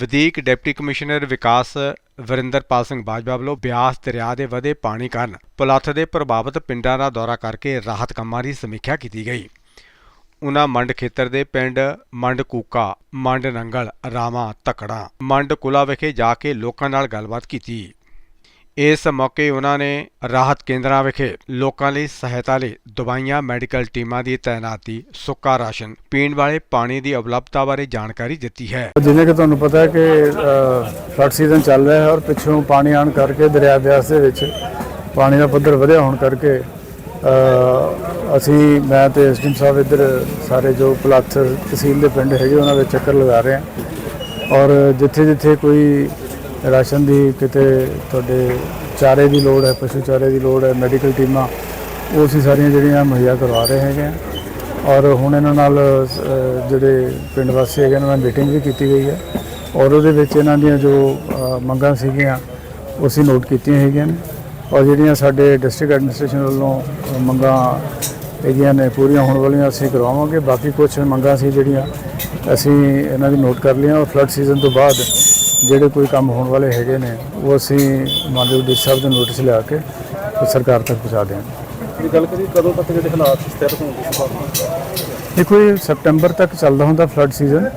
ਵਧੀਕ deputy commissioner ਵਿਕਾਸ ਵਰਿੰਦਰਪਾਲ ਸਿੰਘ ਬਾਜਵਾ ਵੱਲੋਂ ਬਿਆਸ ਦਰਿਆ ਦੇ ਵਧੇ ਪਾਣੀ ਕਾਰਨ ਪੁਲੱਥ ਦੇ ਪ੍ਰਭਾਵਿਤ ਪਿੰਡਾਂ ਦਾ ਦੌਰਾ ਕਰਕੇ ਰਾਹਤ ਕੰਮਾਂ ਦੀ ਸਮੀਖਿਆ ਕੀਤੀ ਗਈ। ਉਨ੍ਹਾਂ ਮੰਡ ਖੇਤਰ ਦੇ ਪਿੰਡ ਮੰਡ ਕੂਕਾ, ਮੰਡ ਨੰਗਲ ਰਾਮਾ ਤਕੜਾ, ਮੰਡ ਕੁਲਾ ਵਿਖੇ ਜਾ ਕੇ ਲੋਕਾਂ ਨਾਲ ਗੱਲਬਾਤ ਕੀਤੀ। ਇਸ ਮੌਕੇ ਉਹਨਾਂ ਨੇ ਰਾਹਤ ਕੇਂਦਰਾਂ ਵਿਖੇ ਲੋਕਾਂ ਲਈ ਸਹਾਇਤਾ ਲਈ ਦਵਾਈਆਂ, ਮੈਡੀਕਲ ਟੀਮਾਂ ਦੀ ਤਾਇਨਾਤੀ ਸੁੱਕਾ ਰਾਸ਼ਨ ਪੀਣ ਵਾਲੇ ਪਾਣੀ ਦੀ ਉਪਲਬਧਤਾ ਬਾਰੇ ਜਾਣਕਾਰੀ ਦਿੱਤੀ ਹੈ। ਜਿਵੇਂ ਕਿ ਤੁਹਾਨੂੰ ਪਤਾ ਹੈ ਕਿ ਫਲੱਡ ਸੀਜ਼ਨ ਚੱਲ ਰਿਹਾ ਹੈ ਔਰ ਪਿੱਛੋਂ ਪਾਣੀ ਆਉਣ ਕਰਕੇ ਦਰਿਆ ਬਿਆਸ ਦੇ ਵਿੱਚ ਪਾਣੀ ਦਾ ਪੱਧਰ ਵਧਿਆ ਹੋਣ ਕਰਕੇ ਅਸੀਂ, ਮੈਂ ਤੇ ਐਸਡੀਐਮ ਸਾਹਿਬ ਇੱਧਰ ਸਾਰੇ ਜੋ ਪਲਾਥ ਤਹਿਸੀਲ ਦੇ ਪਿੰਡ ਹੈਗੇ, ਉਹਨਾਂ ਦੇ ਚੱਕਰ ਲਗਾ ਰਹੇ ਹਾਂ। ਔਰ ਜਿੱਥੇ ਜਿੱਥੇ ਕੋਈ ਰਾਸ਼ਨ ਦੀ ਕਿਤੇ ਤੁਹਾਡੇ ਚਾਰੇ ਦੀ ਲੋੜ ਹੈ, ਪਸ਼ੂ ਚਾਰੇ ਦੀ ਲੋੜ ਹੈ ਮੈਡੀਕਲ ਟੀਮਾਂ, ਉਹ ਅਸੀਂ ਸਾਰੀਆਂ ਜਿਹੜੀਆਂ ਮੁਹੱਈਆ ਕਰਵਾ ਰਹੇ ਹੈਗੇ ਹਾਂ। ਔਰ ਹੁਣ ਇਹਨਾਂ ਨਾਲ ਜਿਹੜੇ ਪਿੰਡ ਵਾਸੀ ਹੈਗੇ ਉਹਨਾਂ ਨਾਲ ਮੀਟਿੰਗ ਵੀ ਕੀਤੀ ਗਈ ਹੈ। ਔਰ ਉਹਦੇ ਵਿੱਚ ਇਹਨਾਂ ਦੀਆਂ ਜੋ ਮੰਗਾਂ ਸੀਗੀਆਂ, ਉਹ ਅਸੀਂ ਨੋਟ ਕੀਤੀਆਂ ਹੈਗੀਆਂ ਨੇ। ਔਰ ਜਿਹੜੀਆਂ ਸਾਡੇ ਡਿਸਟ੍ਰਿਕਟ ਐਡਮਿਨਿਸਟ੍ਰੇਸ਼ਨ ਵੱਲੋਂ ਮੰਗਾਂ ਹੈਗੀਆਂ ਨੇ, ਪੂਰੀਆਂ ਹੋਣ ਵਾਲੀਆਂ ਅਸੀਂ ਕਰਵਾਵਾਂਗੇ। ਬਾਕੀ ਕੁਝ ਮੰਗਾਂ ਸੀ ਜਿਹੜੀਆਂ ਅਸੀਂ ਇਹਨਾਂ ਦੀ ਨੋਟ ਕਰ ਲਈਆਂ। ਔਰ ਫਲੱਡ ਸੀਜ਼ਨ ਤੋਂ ਬਾਅਦ ਜਿਹੜੇ ਕੋਈ ਕੰਮ ਹੋਣ ਵਾਲੇ ਹੈਗੇ ਨੇ ਉਹ ਅਸੀਂ ਮਾਨਯੋਗ ਡੀ ਸਾਹਿਬ ਦੇ ਨੋਟਿਸ ਲਿਆ ਕੇ ਉਹ ਸਰਕਾਰ ਤੱਕ ਪਹੁੰਚਾ ਦਿਆਂਗੇ ਇਹ ਗੱਲ ਕਰੀ ਕਦੋਂ ਤੱਕ ਜਿਹੜੇ ਹਾਲਾਤ ਸਥਿਰ ਹੋਣਗੇ ਇਸ ਬਾਰੇ? ਦੇਖੋ ਇਹ ਸਪਟੈਂਬਰ ਤੱਕ ਚੱਲਦਾ ਹੁੰਦਾ ਫਲੱਡ ਸੀਜ਼ਨ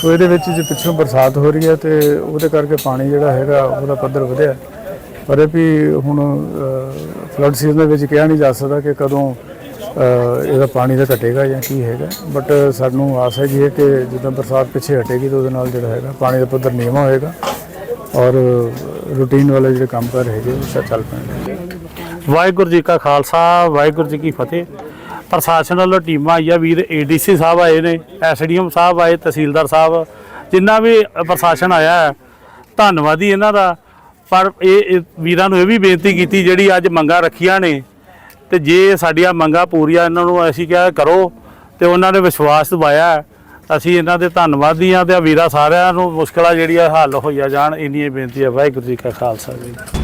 ਸੋ ਇਹਦੇ ਵਿੱਚ ਜੇ ਪਿੱਛੋਂ ਬਰਸਾਤ ਹੋ ਰਹੀ ਹੈ ਤੇ ਉਹਦੇ ਕਰਕੇ ਪਾਣੀ ਜਿਹੜਾ ਹੈਗਾ ਉਹਦਾ ਪੱਧਰ ਵਧਿਆ। ਪਰ ਇਹ ਵੀ ਹੁਣ ਫਲੱਡ ਸੀਜ਼ਨ ਦੇ ਵਿੱਚ ਕਿਹਾ ਨਹੀਂ ਜਾ ਸਕਦਾ ਕਿ ਕਦੋਂ ਇਹਦਾ ਪਾਣੀ ਦਾ ਘਟੇਗਾ ਜਾਂ ਕੀ ਹੈਗਾ ਬਟ ਸਾਨੂੰ ਆਸ ਹੈਗੀ ਹੈ ਕਿ ਜਦੋਂ ਬਰਸਾਤ ਪਿੱਛੇ ਹਟੇਗੀ ਤਾਂ ਉਹਦੇ ਨਾਲ ਜਿਹੜਾ ਹੈਗਾ ਪਾਣੀ ਦਾ ਪੱਧਰ ਨੀਵਾਂ ਹੋਏਗਾ ਔਰ ਰੂਟੀਨ ਵਾਲੇ ਜਿਹੜੇ ਕੰਮ ਕਰ ਹੈਗੇ ਉਹ ਚੱਲ ਪੈਣਗੇ। ਵਾਹਿਗੁਰੂ ਜੀ ਕਾ ਖਾਲਸਾ ਵਾਹਿਗੁਰੂ ਜੀ ਕੀ ਫਤਿਹ। ਪ੍ਰਸ਼ਾਸਨ ਵੱਲੋਂ ਟੀਮਾਂ ਆਈਆਂ ਵੀਰ ਏਡੀਸੀ ਸਾਹਿਬ ਆਏ ਨੇ ਐਸਡੀਐਮ ਸਾਹਿਬ ਆਏ ਤਹਿਸੀਲਦਾਰ ਸਾਹਿਬ ਜਿੰਨਾ ਵੀ ਪ੍ਰਸ਼ਾਸਨ ਆਇਆ ਹੈ, ਧੰਨਵਾਦੀ ਇਹਨਾਂ ਦਾ। ਪਰ ਇਹ ਇਹ ਵੀਰਾਂ ਨੂੰ ਇਹ ਵੀ ਬੇਨਤੀ ਕੀਤੀ ਜਿਹੜੀ ਅੱਜ ਮੰਗਾਂ ਰੱਖੀਆਂ ਨੇ ਤੇ ਜੇ ਸਾਡੀਆਂ ਮੰਗਾਂ ਪੂਰੀਆਂ ਇਹਨਾਂ ਨੂੰ ਅਸੀਂ ਕਿਹਾ ਕਰੋ ਤੇ ਉਹਨਾਂ ਨੇ ਵਿਸ਼ਵਾਸ ਦਿਵਾਇਆ, ਅਸੀਂ ਇਹਨਾਂ ਦੇ ਧੰਨਵਾਦੀ ਹਾਂ ਤੇ ਵੀਰਾਂ ਸਾਰਿਆਂ ਨੂੰ ਮੁਸ਼ਕਲਾਂ ਜਿਹੜੀਆਂ ਹੱਲ ਹੋਈਆਂ ਜਾਣ ਇੰਨੀ ਹੀ ਬੇਨਤੀ ਹੈ। ਵਾਹਿਗੁਰੂ ਜੀ ਕਾ ਖਾਲਸਾ ਜੀ।